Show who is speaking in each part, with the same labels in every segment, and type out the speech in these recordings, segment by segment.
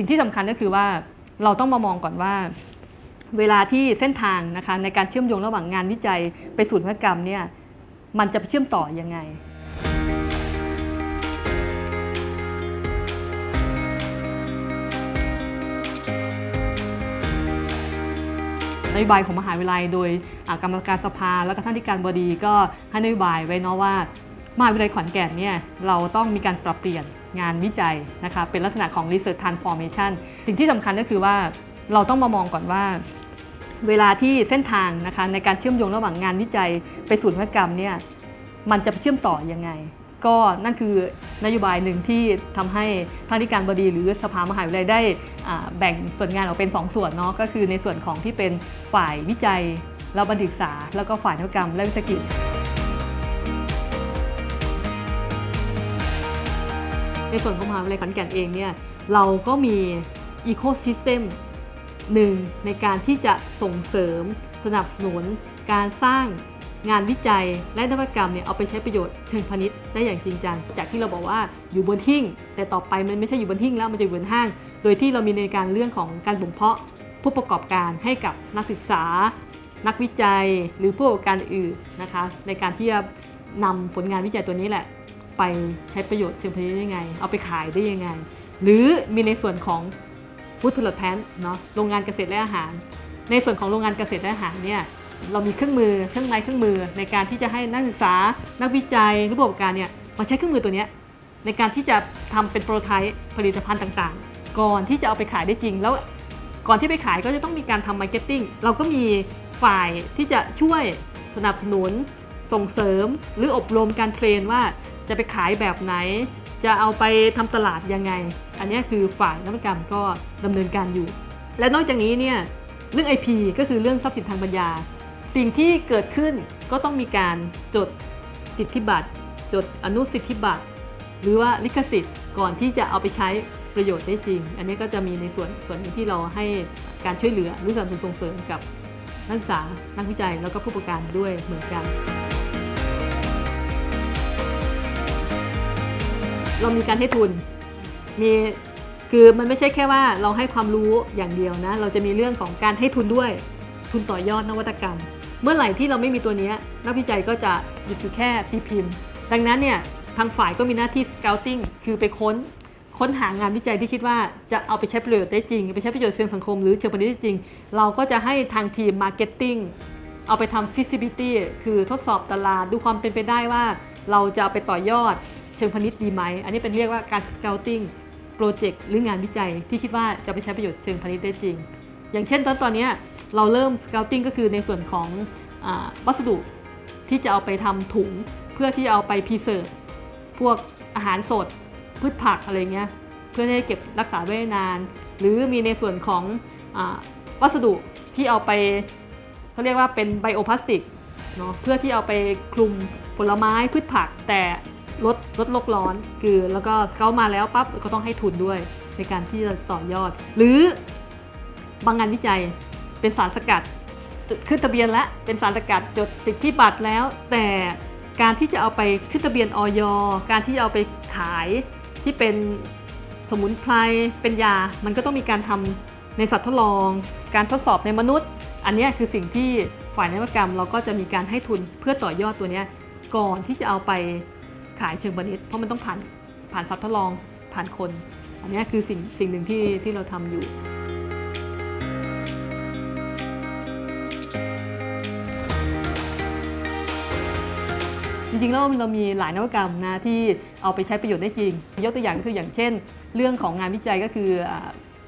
Speaker 1: สิ่งที่สำคัญก็คือว่าเราต้องมามองก่อนว่า เวลาที่เส้นทางนะคะในการเชื่อมโยงระหว่างงานวิจัยไปสู่นวัตกรรมเนี่ยมันจะไปเชื่อมต่อยังไงนโยบายของมหาวิทยาลัย โดยกรรมการสภาและก็ท่านที่การบดีก็ให้นโยบายไว้เนาะว่ามหาวิทยาลัยขอนแก่นเนี่ยเราต้องมีการปรับเปลี่ยน งานวิจัยนะคะเป็นลักษณะของ research transformation สิ่งที่สำคัญก็คือว่าเราต้องมามองก่อนว่า เวลาที่เส้นทางนะคะในการเชื่อมโยงระหว่างงานวิจัย ไปสู่นวัตกรรมเนี่ยมันจะเชื่อมต่อยังไง ก็นั่นคือนโยบายหนึ่งที่ทำให้ท่านที่การบดีหรือสภามหาวิทยาลัยได้แบ่งส่วนงานออกเป็น 2 ส่วนเนาะก็คือในส่วนของที่เป็นฝ่ายวิจัยและบัณฑิตศึกษา แล้วก็ฝ่ายนวัตกรรมและวิสาหกิจ ในส่วนของมหาวิทยาลัยขอนแก่นเองเนี่ยเราก็มีอีโค y ิสเต็มหนึ่งในการที่จะส่งเสริมสนับสนุน การสร้างงานวิจัยและนวัตกรรมเนี่ยเอาไปใช้ประโยชน์เชิงพาณิชย์ได้อย่างจริงจังจากที่เราบอกว่าอยู่บนหิ้งแต่ต่อไปมันไม่ใช่อยู่บนหิ้งแล้วมันจะอยู่บนห้าง โดยที่เรามีในการเรื่องของการบ่มเพาะผู้ประกอบการให้กับนักศึกษา นักวิจัยหรือผู้ประกอบการอื่นนะคะ ในการที่จะนำผลงานวิจัยตัวนี้แหละ ไปใช้ประโยชน์เชิงพาณิชย์ได้ยังไง เอาไปขายได้ยังไง หรือมีในส่วนของฟู้ดผลิตภัณฑ์เนาะโรงงานเกษตรและอาหาร ในส่วนของโรงงานเกษตรและอาหารเนี่ยเรามีเครื่องมือเครื่องไม้เครื่องมือในการที่จะให้นักศึกษา นักวิจัยระกอบการเนี่ยมาใช้เครื่องมือตัวนี้ในการที่จะทำเป็นโปรโตไทป์ผลิตภัณฑ์ต่างๆ ก่อนที่จะเอาไปขายได้จริง แล้วก่อนที่ไปขายก็จะต้องมีการทำมาร์เก็ตติ้งเราก็มีฝ่ายที่จะช่วยสนับสนุนส่งเสริมหรืออบรมการเทรนว่า จะไปขายแบบไหน จะเอาไปทำตลาดยังไง อันนี้คือฝ่ายนวัตกรรมก็ดำเนินการอยู่ และนอกจากนี้เนี่ยเรื่อง IP ก็คือเรื่องทรัพย์สินทางปัญญา สิ่งที่เกิดขึ้นก็ต้องมีการจดสิทธิบัตร จดอนุสิทธิบัตร หรือว่าลิขสิทธิ์ก่อนที่จะเอาไปใช้ประโยชน์ได้จริง อันนี้ก็จะมีในส่วนส่วนที่เราให้การช่วยเหลือหรือการส่งเสริมกับนักศึกษานักวิจัยแล้วก็ผู้ประกอบการด้วยเหมือนกัน เรามีการให้ทุน มีคือมันไม่ใช่แค่ว่าเราให้ความรู้อย่างเดียวนะ เราจะมีเรื่องของการให้ทุนด้วย ทุนต่อยอดนวัตกรรม เมื่อไหร่ที่เราไม่มีตัวนี้นักวิจัยก็จะหยุดอยู่แค่ที่พิมพ์ ดังนั้นเนี่ยทางฝ่ายก็มีหน้าที่ scouting คือไปค้นค้นหางานวิจัยที่คิดว่าจะเอาไปใช้ประโยชน์ได้จริง ไปใช้ประโยชน์เชิงสังคมหรือเชิงพาณิชย์ได้จริง เราก็จะให้ทางทีม marketing เอาไปทำ feasibility คือทดสอบตลาดดูความเป็นไปได้ว่า เราจะไปต่อยอด ชิงพาณิชย์ดีไหม อันนี้เป็นเรียกว่าการ scouting โปรเจกต์หรืองานวิจัยที่คิดว่าจะไปใช้ประโยชน์เชิงพาณิชย์ได้จริง อย่างเช่นตอนตอนนี้เราเริ่ม scouting ก็คือในส่วนของอวัสดุที่จะเอาไปทำถุงเพื่อที่เอาไป preserve พวกอาหารสด พืชผักอะไรเงี้ยเพื่อให้เก็บรักษาไว้นาน หรือมีในส่วนของอวัสดุที่เอาไปเขาเรียกว่าเป็นไบโอพลาสติกเนาะเพื่อที่เอาไปคลุมผลไม้พืชผัก แต่ ลดลดโลกร้อนคือแล้วก็เกลมาแล้วปั๊บก็ต้องให้ทุนด้วยในการที่จะต่อยอด หรือบางงานวิจัยเป็นสารสกัดขึ้นทะเบียนแล้วเป็นสารสกัดจดสิทธิบัตรแล้ว แต่การที่จะเอาไปขึ้นทะเบียนออยการที่จะเอาไปขายที่เป็นสมุนไพรเป็นยา มันก็ต้องมีการทำในสัตว์ทดลอง การทดสอบในมนุษย์ อันนี้คือสิ่งที่ฝ่ายนวัตกรรมเราก็จะมีการให้ทุนเพื่อต่อยอดตัวนี้ก่อนที่จะเอาไป ขายเชิงพาณิชย์เพราะมันต้องผ่านผ่านสัตว์ทดลองผ่านคน อันนี้คือสิ่งสิ่งหนึ่งที่ที่เราทำอยู่จริงๆแล้วเรามีหลายนวัตกรรมนะที่เอาไปใช้ประโยชน์ได้จริง ยกตัวอย่างก็คืออย่างเช่น เรื่องของงานวิจัยก็คือ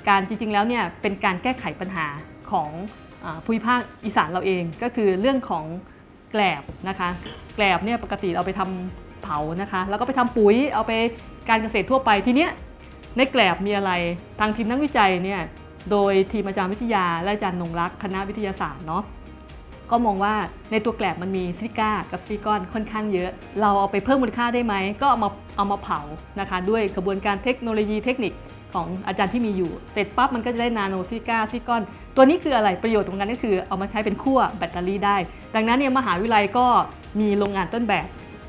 Speaker 1: การจริงๆแล้วเนี่ยเป็นการแก้ไขปัญหาของภูมิภาคอีสานเราเอง ก็คือเรื่องของแกลบนะคะแกลบเนี่ยปกติเอาไปทำ เผานะคะ แล้วก็ไปทำปุ๋ยเอาไปการเกษตรทั่วไปทีเนี้ยในแกลบมีอะไรทางทีมนักวิจัยเนี่ยโดยทีมอาจารย์วิทยาและอาจารย์นงรักษ์คณะวิทยาศาสตร์เนาะก็มองว่าในตัวแกลบมันมีซิลิก้ากับซิลิคอนค่อนข้างเยอะ เราเอาไปเพิ่มมูลค่าได้ไหม ก็เอามาเอามาเผานะคะ ด้วยกระบวนการเทคโนโลยีเทคนิคของอาจารย์ที่มีอยู่ เสร็จปั๊บมันก็จะได้นาโนซิลิก้าซิลิคอน ตัวนี้คืออะไรประโยชน์ของมันก็คือเอามาใช้เป็นขั้วแบตเตอรี่ได้ ดังนั้นเนี่ยมหาวิทยาลัยก็มีโรงงานต้นแบบ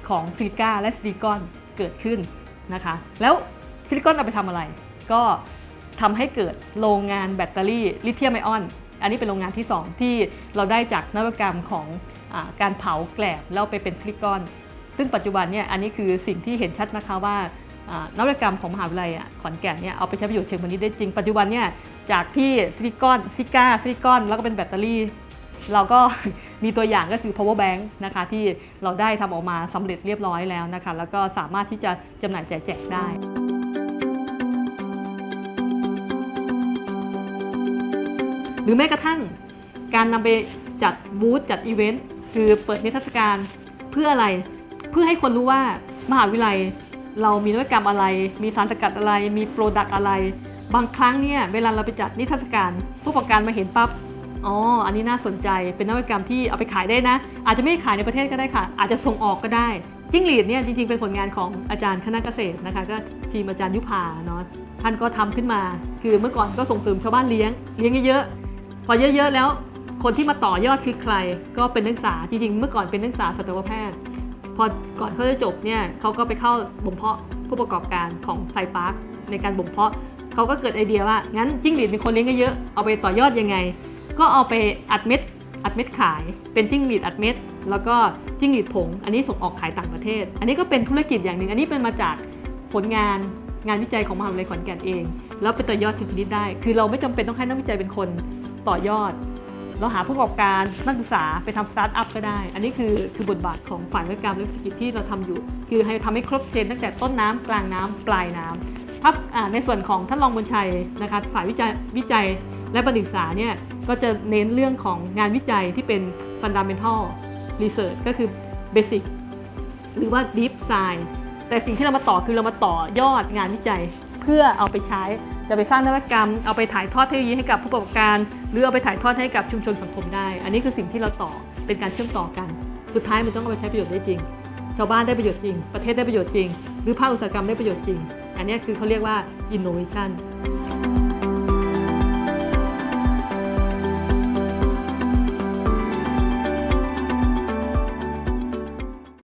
Speaker 1: ของซิลิก้าและซิลิคอนเกิดขึ้นนะคะ แล้วซิลิคอนเอาไปทำอะไร ก็ทำให้เกิดโรงงานแบตเตอรี่ลิเธียมไอออน อันนี้เป็นโรงงานที่ 2 ที่เราได้จากนวัตกรรมของอการเผาแกลบแล้วไปเป็นซิลิคอน ซึ่งปัจจุบันเนี่ยอันนี้คือสิ่งที่เห็นชัดนะคะว่านวัตกรรมของมหาวิทยาลัยขอนแก่นเนี่ยเอาไปใช้ประโยชน์เชิงพาณิชย์ได้จริง ปัจจุบันเนี่ยจากที่ซิลิคอนซิก้าซิลิคอนแล้วก็เป็นแบตเตอรี่ เราก็มีตัวอย่างก็คือ power bank นะคะที่เราได้ทำออกมาสำเร็จเรียบร้อยแล้วนะคะ แล้วก็สามารถที่จะจำหน่ายแจกแจกได้หรือแม้กระทั่งการนำไปจัดบูธจัดอีเวนต์คือเปิดนิทรรศการเพื่ออะไร เพื่อให้คนรู้ว่ามหาวิทยาลัย เรามีนวัตกรรมอะไร มีสารสกัดอะไร มีโปรดักต์อะไร บางครั้งเนี่ยเวลาเราไปจัดนิทรรศการ ผู้ประกอบการมาเห็นปั๊บ อ๋อ อันนี้น่าสนใจ เป็นนวัตกรรมที่เอาไปขายได้นะ อาจจะไม่ขายในประเทศก็ได้ค่ะ อาจจะส่งออกก็ได้ จิ้งหรีดเนี่ยจริงๆ เป็นผลงานของอาจารย์คณะเกษตรนะคะ ก็ทีมอาจารย์ยุพาเนาะ ท่านก็ทำขึ้นมา คือเมื่อก่อนก็ส่งเสริมชาวบ้านเลี้ยง เลี้ยงเยอะๆ พอเยอะๆแล้ว คนที่มาต่อยอดคือใคร ก็เป็นนักศึกษา จริงๆ เมื่อก่อนเป็นนักศึกษาสัตวแพทย์ พอก่อนเขาจะจบเนี่ยเขาก็ไปเข้าบ่มเพาะผู้ประกอบการของไซพาร์คในการบ่มเพาะ เขาก็เกิดไอเดียว่า งั้นจิ้งหรีดมีคนเลี้ยงเยอะ เอาไปต่อยอดยังไง ก็เอาไปอัดเม็ดอัดเม็ดขาย เป็นจิ้งหรีดอัดเม็ด แล้วก็จิ้งหรีดผง อันนี้ส่งออกขายต่างประเทศ อันนี้ก็เป็นธุรกิจอย่างหนึ่ง อันนี้เป็นมาจากผลงานงานวิจัยของมหาวิทยาลัยขอนแก่นเอง แล้วเป็นต่อยอดเชิงพาณิชย์ได้ คือเราไม่จำเป็นต้องให้นักวิจัยเป็นคนต่อยอด เราหาผู้ประกอบการนักศึกษาไปทำสตาร์ทอัพก็ได้ อันนี้คือคือบทบาทของฝ่ายวิกรรและเศรษฐกิจที่เราทำอยู่ คือให้ทำให้ครบเชนตั้งแต่ต้นน้ำกลางน้ำปลายน้ำถ้าในส่วนของท่านรองบุญชัยนะคะฝ่ายวิจัยวิจัย และประดิษาเนี่ยก็จะเน้นเรื่องของงานวิจัยที่เป็น fundamental research ก็คือ basic หรือว่า deep science แต่สิ่งที่เรามาต่อคือเรามาต่อยอดงานวิจัย เพื่อเอาไปใช้จะไปสร้างนวัตกรรม เอาไปถ่ายทอดเทคโนโลยีให้กับผู้ประกอบการ หรือเอาไปถ่ายทอดให้กับชุมชนสังคมได้ อันนี้คือสิ่งที่เราต่อเป็นการเชื่อมต่อกัน สุดท้ายมันต้องเอาไปใช้ประโยชน์ได้จริง ชาวบ้านได้ประโยชน์จริง ประเทศได้ประโยชน์จริง หรือภาคอุตสาหกรรมได้ประโยชน์จริง อันนี้คือเขาเรียกว่า innovation